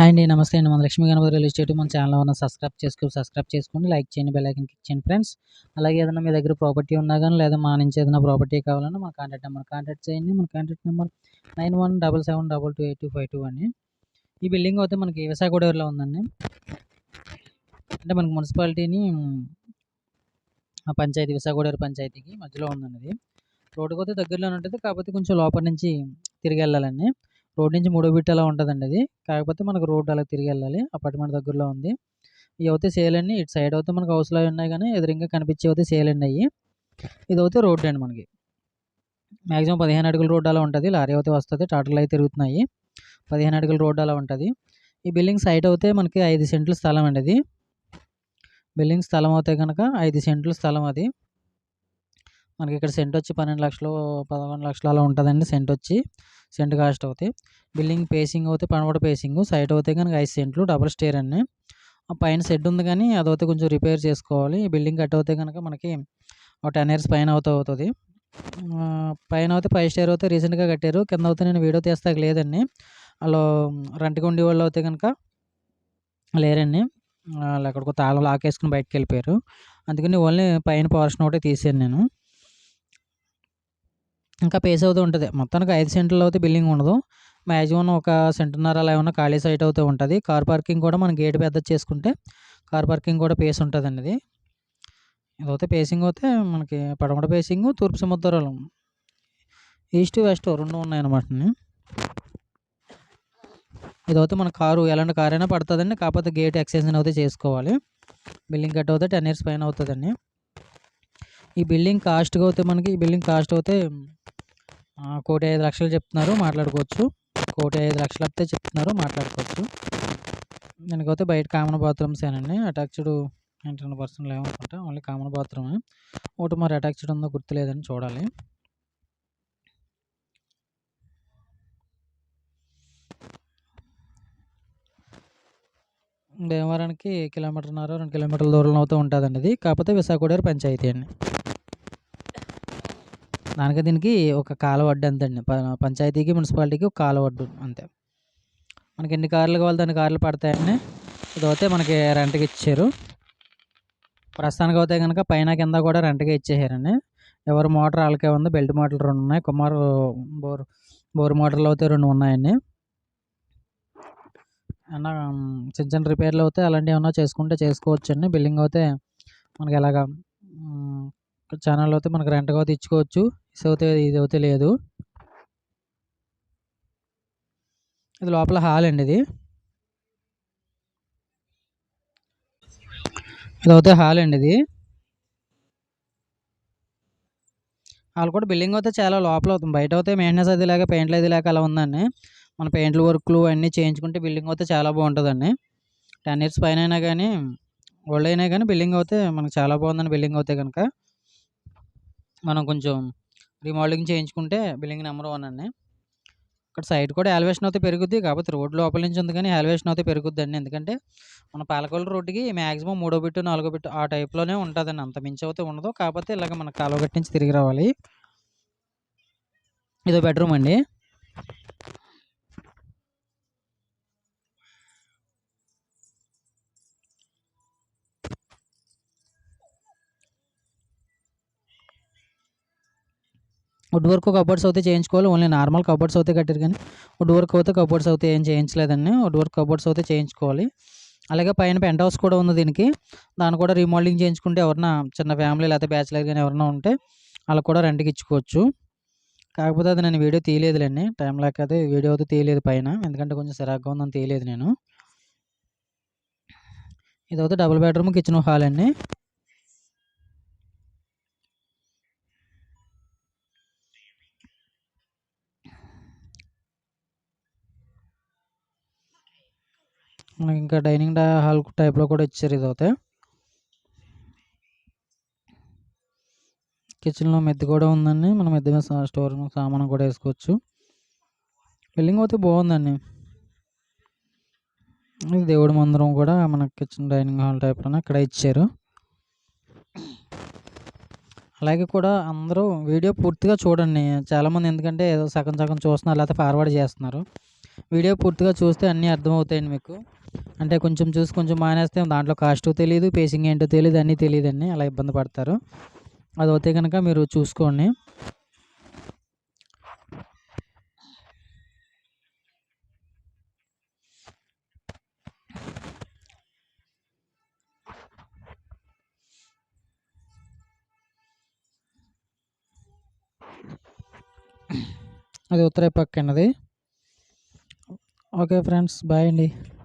Hi అండి నమస్తే అండి. మన లక్ష్మీ గణపతి రియల్ ఎస్టేట్ మన ఛానల్ ఉన్న సబ్స్క్రైబ్ చేసుకో సబ్స్క్రైబ్ చేసుకోండి లైక్ చేయండి బెల్లైకన్ క్లిక్ చేయండి ఫ్రెండ్స్. అలాగే ఏదైనా మీ దగ్గర ప్రాపర్టీ ఉన్నా కానీ లేదా మా నుంచి ఏదైనా ప్రాపర్టీ కావాలన్నా మన కాంటాక్ట్ నెంబర్ కాంటాక్ట్ చేయండి. మన contact number nine one double seven double two eight two five two అండి. ఈ బిల్డింగ్ అయితే మనకి విశాఖగూడెంలో ఉందండి. అంటే మనకి మున్సిపాలిటీని ఆ పంచాయతీ విశాఖగూడెం పంచాయతీకి మధ్యలో ఉందండి ఇది రోడ్డుకి అయితే దగ్గరలోనే ఉంటుంది. కాకపోతే కొంచెం లోపల నుంచి తిరిగి వెళ్ళాలండి. రోడ్ నుంచి మూడో బిట్ అలా ఉంటుందండి అది. కాకపోతే మనకు రోడ్ అలా తిరిగి వెళ్ళాలి. అపార్ట్మెంట్ దగ్గరలో ఉంది. ఇవి అయితే సేల్ అండి ఇటు సైడ్ అయితే మనకు హౌస్లో ఉన్నాయి కానీ ఎదురుగా కనిపించే అయితే సేల్ అండి అయ్యి ఇది అయితే రోడ్ అండి మనకి. మ్యాక్సిమం పదిహేను అడుగుల రోడ్ అలా ఉంటుంది. లారీ అయితే వస్తుంది టాటర్లు అయితే తిరుగుతున్నాయి. పదిహేను అడుగుల రోడ్ అలా ఉంటుంది. ఈ బిల్డింగ్ సైట్ అయితే మనకి ఐదు సెంట్ల స్థలం అండి అది. బిల్డింగ్ స్థలం అయితే కనుక ఐదు సెంట్ల స్థలం అది. మనకి ఇక్కడ సెంట్ వచ్చి పన్నెండు లక్షలు పదకొండు లక్షలు అలా ఉంటుందండి సెంట్ వచ్చి. సెంట్ కాస్ట్ అవుతాయి. బిల్డింగ్ పేసింగ్ అవుతే పనబడ పేసింగ్ సైట్ అవుతే కనుక ఐదు సెంట్లు డబుల్ స్టేర్ అండి. ఆ పైన షెడ్ ఉంది కానీ అదైతే కొంచెం రిపేర్ చేసుకోవాలి. ఈ బిల్డింగ్ కట్ అవుతే కనుక మనకి ఒక టెన్ ఇయర్స్ పైన అవుతా అవుతుంది. పైన అయితే ఫైవ్ స్టేర్ అయితే రీసెంట్గా కట్టారు. కింద అయితే నేను వీడియో తీస్తాక లేదండి. వాళ్ళు రెంట్కి ఉండే వాళ్ళు అయితే కనుక లేరండి. వాళ్ళు ఎక్కడికో తాళం లాకేసుకుని బయటకు వెళ్ళిపోయారు. అందుకని ఓన్లీ పైన పోర్షన్ ఒకటే తీసాను నేను. ఇంకా పేస్ అవుతూ ఉంటుంది. మొత్తానికి ఐదు సెంట్లు అయితే బిల్డింగ్ ఉండదు. మ్యాక్సిమం ఒక సెంటున్నర అలా ఏమన్నా ఖాళీ సైట్ అవుతూ ఉంటుంది. కార్ పార్కింగ్ కూడా మనం గేట్ పెద్ద చేసుకుంటే కార్ పార్కింగ్ కూడా పేస్ ఉంటుందండి ఇది. ఇదైతే పేసింగ్ అయితే మనకి పడమట పేసింగ్ తూర్పు సముద్రాలు ఈస్ట్ వెస్ట్ రెండు ఉన్నాయన్నమాట ఇదైతే మన కారు ఎలాంటి కార్ అయినా పడుతుందండి. కాకపోతే గేట్ ఎక్స్టెన్షన్ అయితే చేసుకోవాలి. బిల్డింగ్ కట్ అవుతే టెన్ ఇయర్స్ పైన అవుతుందండి. ఈ బిల్డింగ్ కాస్ట్గా అయితే మనకి ఈ బిల్డింగ్ కాస్ట్ అయితే కోటి ఐదు లక్షలు చెప్తున్నారు మాట్లాడుకోవచ్చు. కోటి ఐదు లక్షలు అయితే చెప్తున్నారు మాట్లాడుకోవచ్చు. దానికైతే బయట కామన్ బాత్రూమ్స్ ఏనండి. అటాచ్డ్ ఇంటర్నల్ పర్సనల్ ఏమనుకుంటా ఓన్లీ కామన్ బాత్రూమే. ఒకటి మరి అటాచ్డ్ ఉందో గుర్తులేదని చూడాలి. భీమవరానికి కిలోమీటర్న్నర రెండు కిలోమీటర్ల దూరంలో అయితే ఉంటుందండి ఇది. కాకపోతే విశాఖపూడేరు పంచాయతీ అండి. దానికి దీనికి ఒక కాలువ అడ్డు అంతండి. పంచాయతీకి మున్సిపాలిటీకి ఒక కాలువ అడ్డు అంతే. మనకి ఎన్ని కార్లు కావాలి దాని కార్లు పడతాయండి. ఇదైతే మనకి రెంట్కి ఇచ్చారు. ప్రస్తుతానికి అయితే కనుక పైన కింద కూడా రెంట్గా ఇచ్చేసారండి. ఎవరు మోటార్ వాళ్ళకే ఉంది బెల్ట్ మోటార్లు రెండు ఉన్నాయి కుమార్ బోర్ బోర్ మోటార్లు అయితే రెండు ఉన్నాయండి. అన్న చిన్న చిన్న రిపేర్లు అయితే అలాంటివి ఏమన్నా చేసుకుంటే చేసుకోవచ్చండి. బిల్డింగ్ అయితే మనకి ఎలాగా ఛానల్ అయితే మనకి రెంట్గా అయితే ఇచ్చుకోవచ్చు. మిస్ అయితే ఇది అయితే లేదు. ఇది లోపల హాల్ అండి ఇది. ఇది అయితే హాల్ అండి ఇది. వాళ్ళు కూడా బిల్డింగ్ అయితే చాలా లోపల అవుతుంది. బయట అయితే మెయింటెనెన్స్ అది లేక పెయింట్లు అది లేక అలా ఉందండి. మన పెయింట్లు వర్క్లు అన్నీ చేయించుకుంటే బిల్డింగ్ అయితే చాలా బాగుంటుందండి. టెన్ ఇయర్స్ పైన అయినా కానీ ఓల్డ్ అయినా కానీ బిల్డింగ్ అయితే మనకు చాలా బాగుందండి బిల్డింగ్ అయితే కనుక మనం కొంచెం రీమోడలింగ్ చేయించుకుంటే బిల్డింగ్ నెంబర్ వన్ అండి. ఇక్కడ సైడ్ కూడా ఎలివేషన్ అయితే పెరుగుద్ది కాకపోతే రోడ్ లోపల నుంచి ఉంది కానీ ఎలివేషన్ అయితే పెరుగుద్ది అండి ఎందుకంటే మన పాలకొల రోడ్డుకి మ్యాక్సిమం మూడో బిట్టు నాలుగో బిట్టు ఆ టైప్లోనే ఉంటుందండి. అంత మించి అయితే ఉండదు. కాకపోతే ఇలాగ మన కాలువ గట్టి నుంచి తిరిగి రావాలి. ఇదో బెడ్రూమ్ అండి. వుడ్ వర్క్ కబోర్డ్స్ అయితే చేయించుకోవాలి. ఓన్లీ నార్మల్ కబోర్డ్స్ అయితే కట్టారు కానీ వుడ్ వర్క్ అయితే కబోర్డ్స్ అయితే ఏం చేయించలేదండి. వుడ్ వర్క్ కబోర్డ్స్ అయితే చేయించుకోవాలి. అలాగే పైన పెంట్ హౌస్ కూడా ఉంది దీనికి. దాన్ని కూడా రీమోడలింగ్ చేయించుకుంటే ఎవరన్నా చిన్న ఫ్యామిలీ లేకపోతే బ్యాచిలర్ కానీ ఎవరైనా ఉంటే వాళ్ళకి కూడా రెంట్కి ఇచ్చుకోవచ్చు. కాకపోతే అది నేను వీడియో తీయలేదులేండి. టైం లేక వీడియో అయితే తీయలేదు పైన. ఎందుకంటే కొంచెం సిరాగ్గా ఉందని తీయలేదు నేను. ఇదైతే డబుల్ బెడ్రూమ్ కిచెన్ హాల్ అండి. ఇంకా డైనింగ్ హాల్ టైప్లో కూడా ఇచ్చారు ఇది అయితే కిచెన్లో మెద్ది కూడా ఉందండి. మనం మెద్ది మీద స్టోర్ సామాన్ కూడా వేసుకోవచ్చు. బిల్డింగ్ అయితే బాగుందండి. ఇది దేవుడి మందిరం కూడా మన కిచెన్ డైనింగ్ హాల్ టైప్లోనే ఇక్కడ ఇచ్చారు. అలాగే కూడా అందరూ వీడియో పూర్తిగా చూడండి. చాలామంది ఎందుకంటే ఏదో సగం సగం చూస్తున్నారు లేకపోతే ఫార్వర్డ్ చేస్తున్నారు. వీడియో పూర్తిగా చూస్తే అన్నీ అర్థమవుతాయండి మీకు. అంటే కొంచెం చూసి కొంచెం మానేస్తే దాంట్లో కాస్ట్ తెలియదు పేసింగ్ ఏంటో తెలియదు అన్నీ తెలియదండి అలా ఇబ్బంది పడతారు. అది అయితే కనుక మీరు చూసుకోండి. అది ఉత్తర పక్కనది ఓకే ఫ్రెండ్స్ బాయ్ అండి